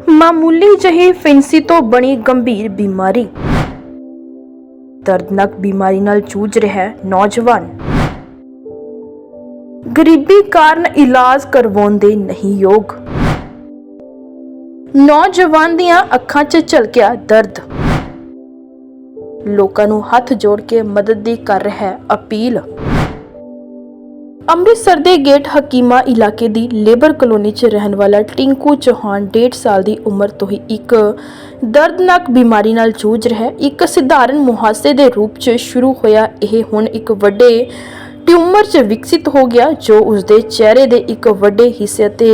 ਮਾਮੂਲੀ ਜਿਹੀ ਫਿੰਸੀ ਤੋਂ ਬਣੀ ਗੰਭੀਰ ਬਿਮਾਰੀ। ਦਰਦਨਾਕ ਬਿਮਾਰੀ ਨਾਲ ਜੂਝ ਰਿਹਾ ਹੈ ਨੌਜਵਾਨ। ਗਰੀਬੀ ਕਾਰਨ ਇਲਾਜ ਕਰਵਾਉਣ ਦੇ ਨਹੀਂ ਯੋਗ। ਨੌਜਵਾਨ ਦੀਆਂ ਅੱਖਾਂ 'ਚ ਝਲਕਿਆ ਦਰਦ। ਲੋਕਾਂ ਨੂੰ ਹੱਥ ਜੋੜ ਕੇ ਮਦਦ ਦੀ ਕਰ ਰਿਹਾ ਹੈ ਅਪੀਲ। ਅੰਮ੍ਰਿਤਸਰ ਦੇ ਗੇਟ ਹਕੀਮਾ ਇਲਾਕੇ ਦੀ ਲੇਬਰ ਕਲੋਨੀ 'ਚ ਰਹਿਣ ਵਾਲਾ ਟਿੰਕੂ ਚੌਹਾਨ 1.5 ਸਾਲ ਦੀ ਉਮਰ ਤੋਂ ਹੀ ਇੱਕ ਦਰਦਨਾਕ ਬਿਮਾਰੀ ਨਾਲ ਜੂਝ ਰਿਹਾ ਇੱਕ ਸਧਾਰਨ ਮੁਹਾਸੇ ਦੇ ਰੂਪ 'ਚ ਸ਼ੁਰੂ ਹੋਇਆ ਇਹ ਹੁਣ ਇੱਕ ਵੱਡੇ ਟਿਊਮਰ 'ਚ ਵਿਕਸਿਤ ਹੋ ਗਿਆ, ਜੋ ਉਸਦੇ ਚਿਹਰੇ ਦੇ ਇੱਕ ਵੱਡੇ ਹਿੱਸੇ ਤੇ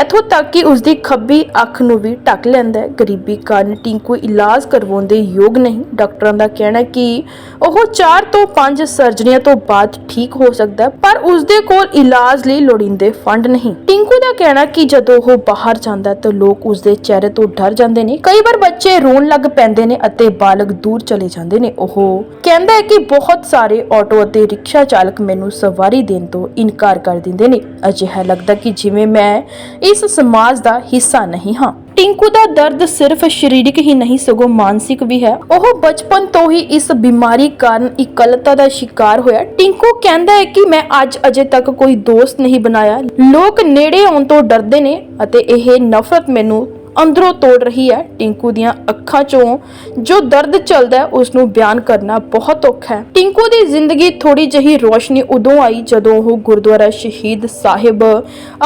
ਇੱਥੋਂ ਤੱਕ ਕਿ ਉਸਦੀ ਖੱਬੀ ਅੱਖ ਨੂੰ ਵੀ ਢੱਕ ਲੈਂਦਾ ਹੈ। ਗਰੀਬੀ ਕਾਰਨ ਟਿੰਕੂ ਇਲਾਜ ਕਰਵਾਉਣ ਦੇ ਯੋਗ ਨਹੀਂ। ਡਾਕਟਰਾਂ ਦਾ ਕਹਿਣਾ ਕਿ ਉਹ 4 ਤੋਂ 5 ਸਰਜਰੀਆਂ ਤੋਂ ਬਾਅਦ ਠੀਕ ਹੋ ਸਕਦਾ ਹੈ, ਪਰ ਉਸਦੇ ਕੋਲ ਇਲਾਜ ਲਈ ਲੋੜੀਂਦੇ ਫੰਡ ਨਹੀਂ। ਟਿੰਕੂ ਦਾ ਕਹਿਣਾ ਕਿ ਜਦੋਂ ਉਹ ਬਾਹਰ ਜਾਂਦਾ ਤਾਂ ਲੋਕ ਉਸਦੇ ਚਿਹਰੇ ਤੋਂ ਡਰ ਜਾਂਦੇ ਨੇ। ਕਈ ਵਾਰ ਬੱਚੇ ਰੋਣ ਲੱਗ ਪੈਂਦੇ ਨੇ ਅਤੇ ਬਾਲਗ ਦੂਰ ਚਲੇ ਜਾਂਦੇ ਨੇ। ਉਹ ਕਹਿੰਦਾ ਹੈ ਕਿ ਬਹੁਤ ਸਾਰੇ ਆਟੋ ਅਤੇ ਰਿਕਸ਼ਾ ਚਾਲਕ ਮੈਨੂੰ ਸਵਾਰੀ ਦੇਣ ਤੋਂ ਇਨਕਾਰ ਕਰ ਦਿੰਦੇ ਨੇ। ਅਜਿਹਾ ਲੱਗਦਾ ਕਿ ਜਿਵੇਂ ਮੈਂ ਇਸ ਸਮਾਜ ਦਾ ਹਿੱਸਾ ਨਹੀਂ ਹਾਂ। ਟਿੰਕੂ ਦਾ ਦਰਦ ਸਿਰਫ ਸਰੀਰਕ ਹੀ ਨਹੀਂ, ਸਗੋਂ ਮਾਨਸਿਕ ਵੀ ਹੈ। ਉਹ ਬਚਪਨ ਤੋਂ ਹੀ ਇਸ ਬਿਮਾਰੀ ਕਾਰਨ ਇਕੱਲਤਾ ਦਾ ਸ਼ਿਕਾਰ ਹੋਇਆ। ਟਿੰਕੂ ਕਹਿੰਦਾ ਹੈ ਕਿ ਮੈਂ ਅੱਜ ਅਜੇ ਤੱਕ ਕੋਈ ਦੋਸਤ ਨਹੀਂ ਬਣਾਇਆ। ਲੋਕ ਨੇੜੇ ਆਉਣ ਤੋਂ ਡਰਦੇ ਨੇ ਅਤੇ ਇਹ ਨਫ਼ਰਤ ਮੈਨੂੰ ਅੰਦਰੋਂ ਤੋੜ ਰਹੀ ਹੈ। ਟਿੰਕੂ ਦੀਆਂ ਅੱਖਾਂ 'ਚੋਂ ਜੋ ਦਰਦ ਚੱਲਦਾ ਹੈ ਉਸ ਨੂੰ ਬਿਆਨ ਕਰਨਾ ਬਹੁਤ ਔਖਾ ਹੈ। ਟਿੰਕੂ ਦੀ ਜ਼ਿੰਦਗੀ ਥੋੜੀ ਜਿਹੀ ਰੋਸ਼ਨੀ ਉਦੋਂ ਆਈ ਜਦੋਂ ਉਹ ਗੁਰਦੁਆਰਾ ਸ਼ਹੀਦ ਸਾਹਿਬ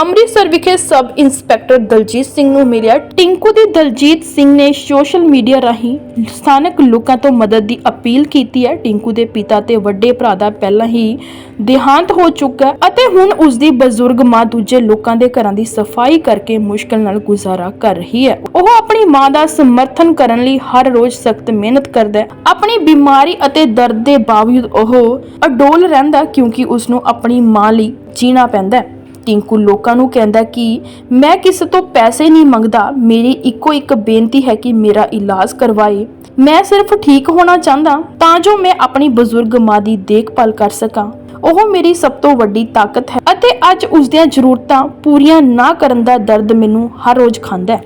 ਅੰਮ੍ਰਿਤਸਰ ਵਿਖੇ ਸਬ ਇੰਸਪੈਕਟਰ ਦਲਜੀਤ ਸਿੰਘ ਨੂੰ ਮਿਲਿਆ। ਟਿੰਕੂ ਦੀ ਦਲਜੀਤ ਸਿੰਘ ਨੇ ਸੋਸ਼ਲ ਮੀਡੀਆ ਰਾਹੀਂ ਸਥਾਨਕ ਲੋਕਾਂ ਤੋਂ ਮਦਦ ਦੀ ਅਪੀਲ ਕੀਤੀ ਹੈ। ਟਿੰਕੂ ਦੇ ਪਿਤਾ ਤੇ ਵੱਡੇ ਭਰਾ ਦਾ ਪਹਿਲਾਂ ਹੀ ਦੇਹਾਂਤ ਹੋ ਚੁੱਕਾ ਅਤੇ ਹੁਣ ਉਸ ਦੀ ਬਜ਼ੁਰਗ ਮਾਂ ਦੂਜੇ ਲੋਕਾਂ ਦੇ ਘਰਾਂ ਦੀ ਸਫ਼ਾਈ ਕਰਕੇ ਮੁਸ਼ਕਲ ਨਾਲ ਗੁਜ਼ਾਰਾ ਕਰ ਰਹੀ ਹੈ। ਉਹ ਆਪਣੀ ਮਾਂ ਦਾ ਸਮਰਥਨ ਕਰਨ ਲਈ ਹਰ ਰੋਜ਼ ਸਖਤ ਮਿਹਨਤ ਕਰਦਾ ਹੈ। ਆਪਣੀ ਬਿਮਾਰੀ ਅਤੇ ਦਰਦ ਦੇ ਬਾਵਜੂਦ ਉਹ ਅਡੋਲ ਰਹਿੰਦਾ ਕਿਉਂਕਿ ਉਸ ਨੂੰ ਆਪਣੀ ਮਾਂ ਲਈ ਜੀਣਾ ਪੈਂਦਾ ਹੈ। ਟਿੰਕੂ ਲੋਕਾਂ ਨੂੰ ਕਹਿੰਦਾ ਕਿ ਮੈਂ ਕਿਸੇ ਤੋਂ ਪੈਸੇ ਨਹੀਂ ਮੰਗਦਾ। ਮੇਰੀ ਇੱਕੋ ਇੱਕ ਬੇਨਤੀ ਹੈ ਕਿ ਮੇਰਾ ਇਲਾਜ ਕਰਵਾਏ। ਮੈਂ ਸਿਰਫ ਠੀਕ ਹੋਣਾ ਚਾਹੁੰਦਾ ਤਾਂ ਜੋ ਮੈਂ ਆਪਣੀ ਬਜ਼ੁਰਗ ਮਾਂ ਦੀ ਦੇਖਭਾਲ ਕਰ ਸਕਾਂ। ਉਹ ਮੇਰੀ ਸਭ ਤੋਂ ਵੱਡੀ ਤਾਕਤ ਹੈ ਅਤੇ ਅੱਜ ਉਸ ਦੀਆਂ ਜ਼ਰੂਰਤਾਂ ਪੂਰੀਆਂ ਨਾ ਕਰਨ ਦਾ ਦਰਦ ਮੈਨੂੰ ਹਰ ਰੋਜ਼ ਖਾਂਦਾ ਹੈ।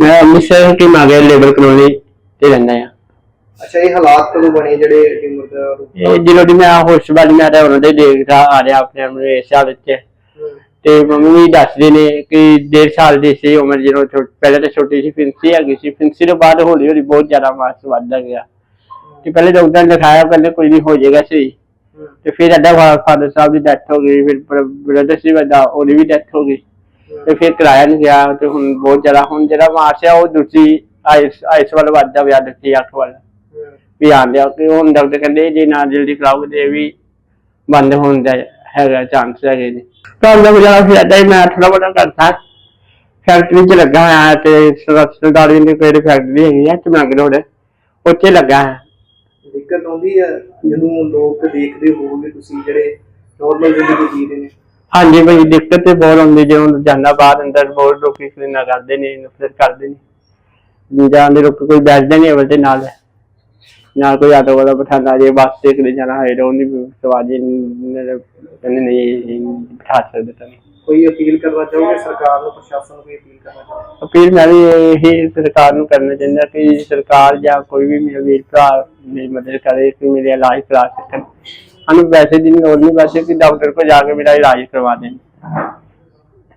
ਮੈਂ ਅੰਮ੍ਰਿਤਸਰ ਕੀ ਮਾਗੇ ਲੇਬਰ ਕਲੋਨੀ ਤੇ ਰਹਿੰਦਾ ਆ ਅੱਛਾ ਇਹ ਹਾਲਾਤ ਕਦੋਂ ਬਣੇ ਜਿਹੜੇ ਟਿਊਮਰ ਦਾ? ਇਹ ਜਦੋਂ ਦੀ ਮੈਂ ਹੋਸ਼ ਵਾਲੀ ਮੈਂ ਤਾਂ ਉਹਨਾਂ ਦੇ ਦੇਖਦਾ ਆ ਰਿਹਾ ਆਪਣੇ ਆਪ ਨੂੰ ਇਸ ਹਾਲਤ 'ਚ ਤੇ ਮੰਮੀ ਵੀ ਦੱਸਦੇ ਨੇ ਕਿ ਡੇਢ ਸਾਲ ਦੀ ਸੀ ਉਮਰ ਜਦੋਂ ਛੋ- ਪਹਿਲਾਂ ਤਾਂ ਛੋਟੀ ਸੀ ਫਿੰਸੀ ਹੈਗੀ ਸੀ। ਫਿੰਸੀ ਤੋਂ ਬਾਅਦ ਹੌਲੀ ਹੌਲੀ ਬਹੁਤ ਜ਼ਿਆਦਾ ਮਾਸ ਵੱਧਦਾ ਗਿਆ। ਤੇ ਪਹਿਲੇ ਡਾਕਟਰ ਨੇ ਦਿਖਾਇਆ ਪਹਿਲੇ ਕੋਈ ਨਹੀਂ ਹੋ ਜਾਏਗਾ ਸਹੀ। ਤੇ ਫਿਰ ਅੱਡਾ ਫਾਦਰ ਸਾਹਿਬ ਦੀ ਡੈਥ ਹੋ ਗਈ ਫਿਰ ਬ੍ਰਦਰ ਸੀ ਵੱਡਾ ਉਹਦੀ ਵੀ ਡੈਥ ਹੋ ਗਈ। ਤੇ ਫਿਰ ਕਿਰਾਇਆ ਨਹੀਂ ਗਿਆ ਤੇ ਹੁਣ ਬਹੁਤ ਜ਼ਿਆਦਾ, ਹੁਣ ਜਿਹੜਾ ਮਾਸ ਆ ਉਹ ਦੂਜੀ ਆਇਸ ਆਇਸ ਵੱਲ ਵੱਧਦਾ ਗਿਆ ਦੂਜੀ ਅੱਖ ਵੱਲ। ਵੀ ਆਂਦੇ ਆ ਕਿ ਹੁਣ ਡਾਕਟਰ ਕਹਿੰਦੇ ਜੇ ਨਾ ਜਲਦੀ ਕਰਾਓਗੇ ਤੇ ਇਹ ਵੀ ਬੰਦ ਹੋਣ ਦਾ ਹੈਗਾ ਚਾਂਸ ਹੈਗੇ ਜੀ ਤਾਂ ਦਾ ਗੁਜ਼ਾਰਾ ਫਿਰ ਏਦਾਂ ਹੀ ਮੈਂ ਥੋੜਾ ਬੜਾ ਕਰਦਾ ਫੈਕਟਰੀ 'ਚ ਲੱਗਾ ਹੋਇਆ ਤੇ ਸਰ- ਸਰਦਾਰੀ ਦੀ ਕੋਈ ਫੈਕਟਰੀ ਹੈਗੀ ਆ ਚਮੰਗ ਰੋਡ, ਉੱਥੇ ਲੱਗਾ ਹੈ। ਦਿੱਕਤ ਆਉਂਦੀ ਹੈ ਜਦੋਂ ਲੋਕ ਦੇਖਦੇ ਹੋਵੋਗੇ ਤੁਸੀਂ ਜਿਹੜੇ ਨੋਰਮਲ ਜ਼ਿੰਦਗੀ ਜੀ ਰਹੇ ਨੇ। ਹਾਂਜੀ ਭਾਈ ਦਿੱਕਤ ਤੇ ਬਹੁਤ ਆਉਂਦੀ ਜਦੋਂ ਜਾਂਦਾ ਬਾਹਰ ਅੰਦਰ ਬਹੁਤ ਲੋਕੀ ਕਲੀਨਾ ਕਰਦੇ ਨੇ ਨਫ਼ਰਤ ਕਰਦੇ ਨੇ। ਜਾਂ ਦੇ ਲੋਕ ਕੋਈ ਬੈਠਦੇ ਨਹੀਂ ਅਵਲ ਤੇ ਨਾਲ ਨਾਲ ਕੋਈ ਆਟੋ ਵਾਲਾ ਬਿਠਾਉਂਦਾ ਜੇ ਬੱਸ ਤੇ ਕਿਤੇ ਜਾਣਾ ਹੋਏ ਤਾਂ ਉਹਦੀ ਸਵਾਰੀ ਕਹਿੰਦੇ ਨਹੀਂ ਬਿਠਾ ਸਕਦੇ ਤਾਂ ਕੋਈ ਅਪੀਲ ਕਰਨਾ ਚਾਹੋਗੇ ਸਰਕਾਰ ਨੂੰ ਪ੍ਰਸ਼ਾਸਨ ਨੂੰ ਕੋਈ ਅਪੀਲ ਕਰਨਾ ਚਾਹੋਗੇ? ਅਪੀਲ ਮੈਂ ਵੀ ਇਹੀ ਸਰਕਾਰ ਨੂੰ ਕਰਨਾ ਚਾਹੁੰਦਾ ਕਿ ਸਰਕਾਰ ਜਾਂ ਕੋਈ ਵੀ ਮੇਰੇ ਵੀਰ ਭਰਾ ਮੇਰੀ ਮਦਦ ਕਰੇ ਕਿ ਮੇਰੇ ਇਲਾਜ ਕਰਾ ਸਕਣ। ਸਾਨੂੰ ਪੈਸੇ ਦੀ ਲੋੜ ਨਹੀਂ, ਬਸ ਕਿ ਡਾਕਟਰ ਕੋਲ ਜਾ ਕੇ ਮੇਰਾ ਇਲਾਜ ਕਰਵਾ ਦੇਣ।